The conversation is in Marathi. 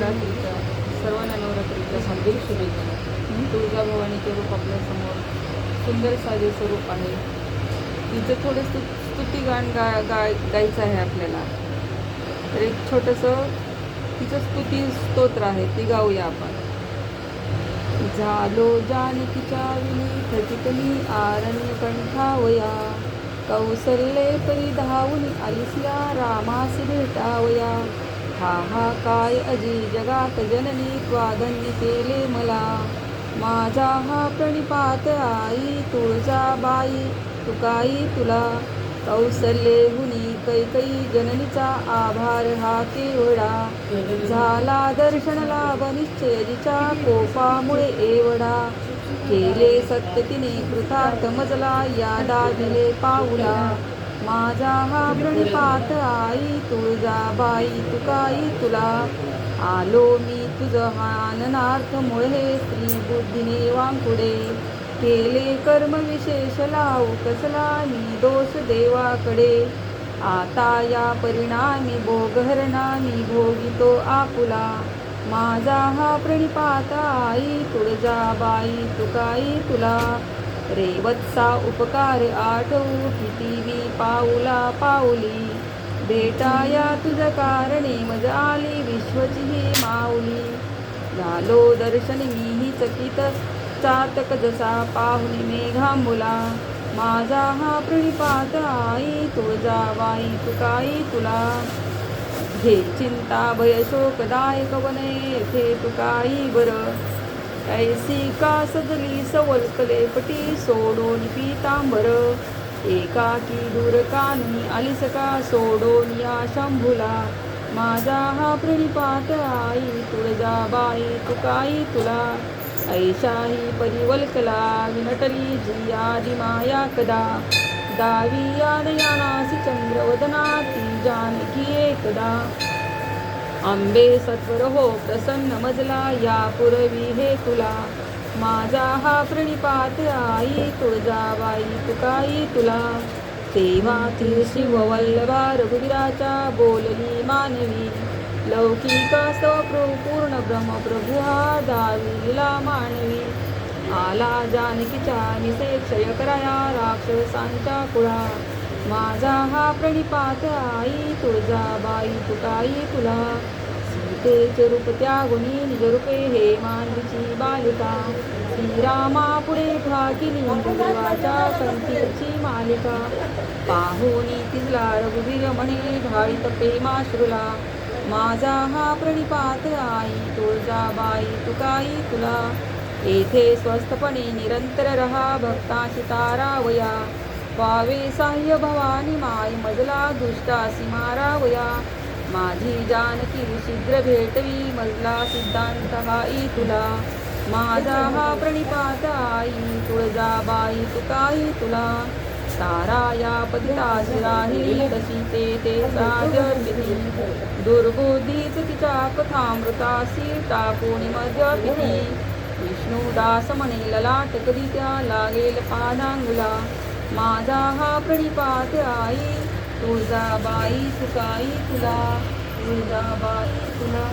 नवरात्रीच्या सर्वांना नवरात्रीच्या हार्दिक शुभेच्छा तुळजाभवानीचे रूप आपल्यासमोर सुंदर साजे स्वरूप आहे. तिचं थोडं स्तु गाण गा गाय गायचं आहे आपल्याला. तर एक छोटंसं तिचं स्तुती स्तोत्र आहे ती गाऊया आपण. झालो जानकीच्या विनी खचितली आरण्य कंठावया. कौसल्ये परिधावून आलिसल्या रामास भेटावया. हा हा काय अजी जगात जननी त्वाधन्य केले मला. माझा हा प्रणिपात आई तुळजाबाई तुकाई तुला? कौसल्ये हुनी कैकई जननीचा आभार हा केवडा. झाला दर्शन लाभ निश्चयजीच्या कोपामुळे एवढा. केले सत्य तिने कृतार्थ मजला या दाविले पाऊला. माझा हा प्रणिपात आई तुळजाबाई तुकाई तुला? आलो मी तुझ हाननार्थ मुळे स्त्री बुद्धीने वांकुडे. केले कर्म विशेष लावू कसला मी दोष देवाकडे. आता या परिणामी भोगहरणामी भोगितो आपुला. माझा हा प्रणिपात आई तुळजाबाई तुकाई तुला? रेवत्सा उपकार आठवू किती पाऊला पाऊली. भेटाया तुझ कारणे मज आली विश्वची ही माऊली. झालो दर्शन मीही चकित चातक जसा पाहुणी मेघांबुला. माझा हा प्रणिपात आई तुळजाबाई तुकाई तुला? हे चिंता भय शोकदायक वने येथे तुकाई बरं. ऐसी का सजली सवलकले पटी सोडून पितांबर। एकाकी दूर कानी सोडून या शंभूला। माझा हा प्रणिपात आई तुळजाबाई तुकाई तुला। ऐशाही परिवल्कला विनटली जी आदि माया कदा। दावी यादयानासी चंद्रवदना ती जानकी एकदा। आंबे सत्वर हो प्रसन्न मजला या पुरवी हे तुला. माझा हा प्रणिपात आई तुळजाबाई तुकाई तुला. तेव्हा ती शिववल्लभा रघुवीराच्या बोलली मानवी लौकिक पूर्ण ब्रह्मप्रभु हा दाविला मानवी. आला जानकीच्या निषेक्षय कराया राक्षसांच्या कुळा. माझा हा प्रणिपात आई तुळजाबाई तुकाई तुला. सीतेचे रूप त्यागुनी निजरूपे हे मानवीची बालिका. श्रीरामा पुढे ठाकिली देवाच्या संतीची मालिका. पाहुनी तिजला रघुवीर म्हणे ढाळीत प्रेमाश्रुला माझा हा प्रणिपात आई तुळजाबाई तुकाई तुला. येथे स्वस्थपणे निरंतर रहा भक्ताशी तारावया पावे साह्य भवानी माय मजला दुष्टासी मारावया माझी जानकी शीघ्र भेटवी मजला सिद्धांत हाई तुला। माझा हा प्रणिपात आई तुळजाबाई तुकाई तुला। तारा या पतिताशी राहिली तशी ते ते साजरली दुर्बुद्धीच तिच्या कथामृतासी टाकून मध्य पिती। विष्णुदास म्हणे ललाट कधी त्या लागेल पादांगुला माझा हा कडीपात आई तुळजाबाई सुकाई तुला तुळजाबाई तुला.